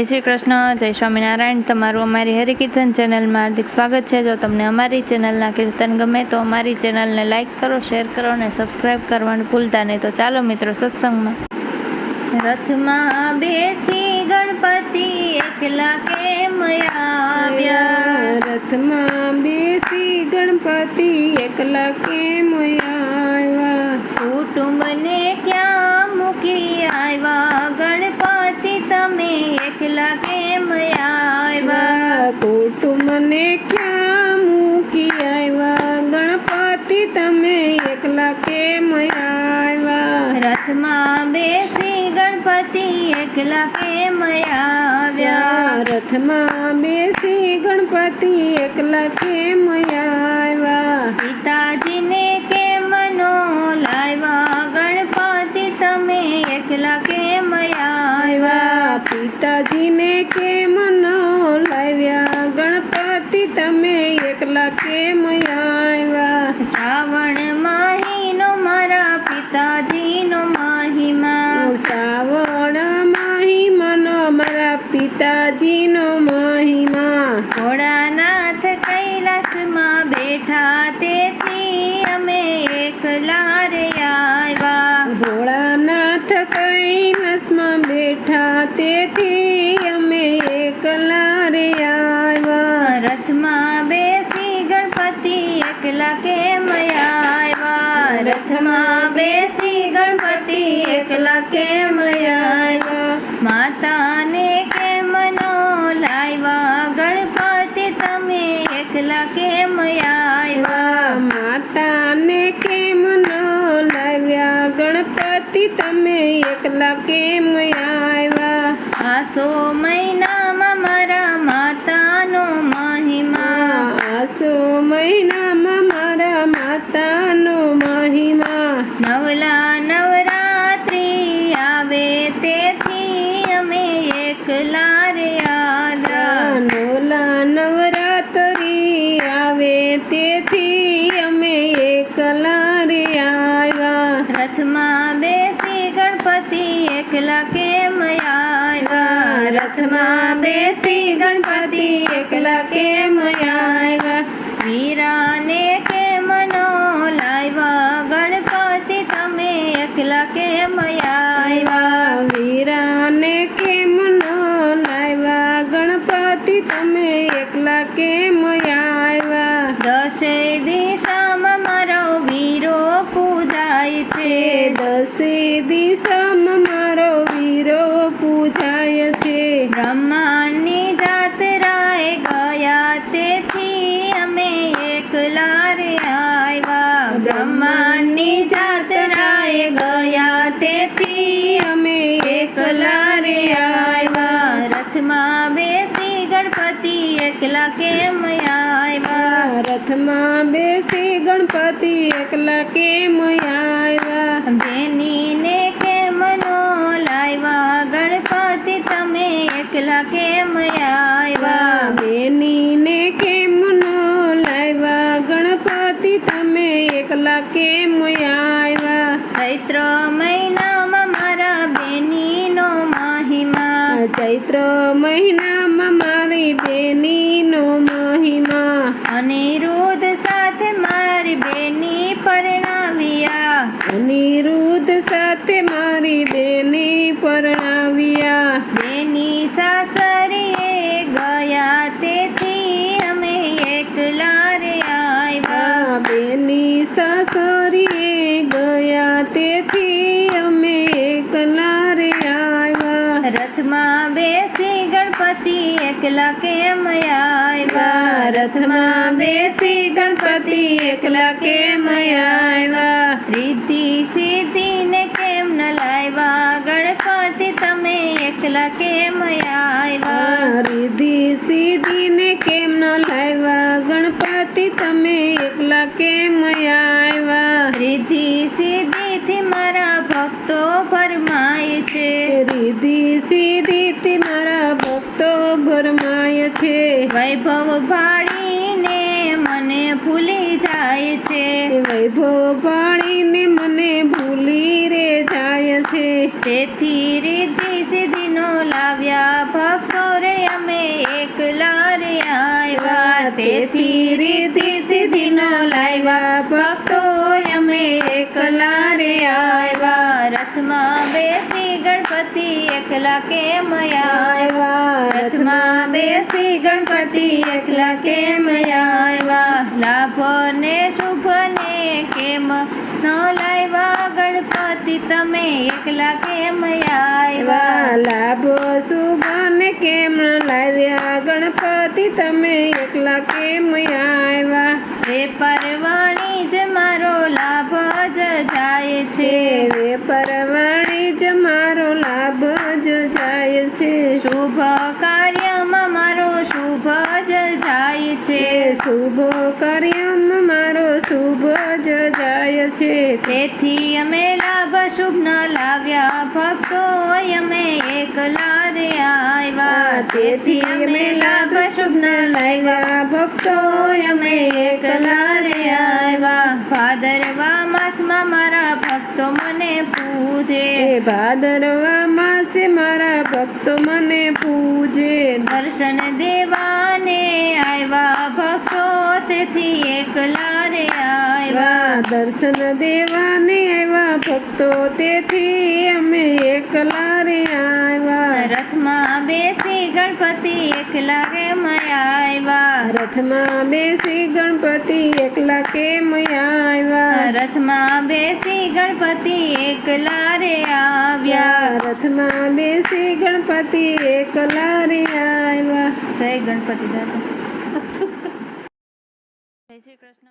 જય શ્રી કૃષ્ણ જય સ્વામિનારાયણ. તમારું અમારી હરિકીર્તન ચેનલમાં હાર્દિક સ્વાગત છે. જો તમને અમારી ચેનલના કીર્તન ગમે તો અમારી ચેનલને લાઇક કરો શેર કરો અને સબસ્ક્રાઈબ કરવાનું ભૂલતા નહીં. તો ચાલો મિત્રો સત્સંગમાં. રથમાં બેસી ગણપતિ એકલા કેમ આવ્યા? રથમાં બેસી ગણપતિ એકલા કેમ આવ્યા? કુટુંબને ક્યાં મૂકી રથમાં બેસી ગણપતિ એકલા આવ્યા. રથમાં બેસી ગણપતિ એકલા કેમ આવ્યા. પિતાજીને કેમ નો લાવ્યા? ગણપતિ તમે એકલા કેમ આવ્યા. પિતાજીને કેમ ન લાવ્યા? ગણપતિ તમે એકલા કેમ આવ્યા. શ્રાવણ કેમ આવ્યા. રથમાં બેસી ગણપતિ એકલા કેમ આવ્યા. માતાને કેમ નો લાવ્યા? ગણપતિ તમે એકલા કેમ આવ્યા. માતાને કેમ ન લાવ્યા? ગણપતિ તમે એકલા કેમ આવ્યા. આસો મહિનામાં મારા માતાનો મહિમા. આસો મહિનામાં નવલા નવરાત્રી આવે તેથી અમે એકલા રે આવ્યા નવલા નવરાત્રી આવે તેથી અમે એકલા રે આવ્યા રથમાં બેસી ગણપતિ એકલા કેમ આવ્યા? રથમાં બેસી ગણપતિ એકલા કેમ આવ્યા? એકલા કેમ આવ્યા? દશે દિશામાં મારો વીરો પૂજાય છે. દશે દિશામાં મારો વીરો પૂજાય છે. બ્રહ્માંડની એકલા કેમ આવ્યા રથમાં બેસી ગણપતિ એકલા કેમ આવ્યા બેનીને કેમ નો લાવ્યા ગણપતિ તમે એકલા કેમ આવ્યા બેનીને કેમ નો લાવ્યા ગણપતિ તમે એકલા કેમ આવ્યા ચૈત્ર મહિનામાં મારા બેનીનો મહિમા. ચૈત્ર મહિનામાં એકલા રે આવ્યા બેની સાસરીએ ગયા તેથી અમે એકલા રે આવ્યા રથમાં બેસી ગણપતિ એકલા કેમ આવ્યા રથમાં બેસી ગણપતિ એકલા કેમ આવ્યા રીતિ સીધીને કેમ ન લાવ્યા ગણપતિ તમે એકલા કેમ આવ્યા રીધિ સીધીથી મારા ભક્તો ભરમાય છે. વૈભવ ભાળીને મને ભૂલી જાય છે. વૈભવ ભાળીને મને ભૂલી રે જાય છે. તેથી રીતિ સીધીનો લાવ્યા ભક્તો એકલા રે આવ્યા. તેથી રીતિ સિદ્ધિનો લાવ્યા ભક્તો અમે એકલા રે આવ્યા. રથમાં ગણપતિ એકલા કેમ આવ્યા? બેસી ગણપતિ એકલા કેમ આવ્યા? લાભ ને શુભ ને કેમ ન લાવ્યા? ગણપતિ તમે એકલા કેમ આવ્યા? લાભો, શુભને કેમ લાવ્યા? ગણપતિ તમે એકલા કેમ આવ્યા? જાય છે શુભ કર્યમ મારો શુભ જ જાય છે. તેથી અમે લાભ શુભ ન લાવ્યા ભક્તો અમે એકલા રે આવ્યા. તેથી અમે લાભ શુભ ન લાવ્યા ભક્તો અમે એકલા રે આવ્યા. ભાદરવા માસમાં મારા ભક્તો મને પૂજે. ભાદરવા માસે મારા ભક્તો મને પૂજે. દર્શન ભક્તો તેથી એકલા રે આવ્યા. દર્શન દેવાને આવ્યા ભક્તો તેથી અમે એકલા રે આવ્યા. રથમાં બેસી ગણપતિ એકલા કેમ આવ્યા. રથમાં બેસી ગણપતિ એકલા કેમ આવ્યા. રથમાં બેસી ગણપતિ એકલા રે આવ્યા. રથમાં બેસી ગણપતિ એકલા રે આવ્યા. જય ગણપતિ દાદા. શ્રી કૃષ્ણ.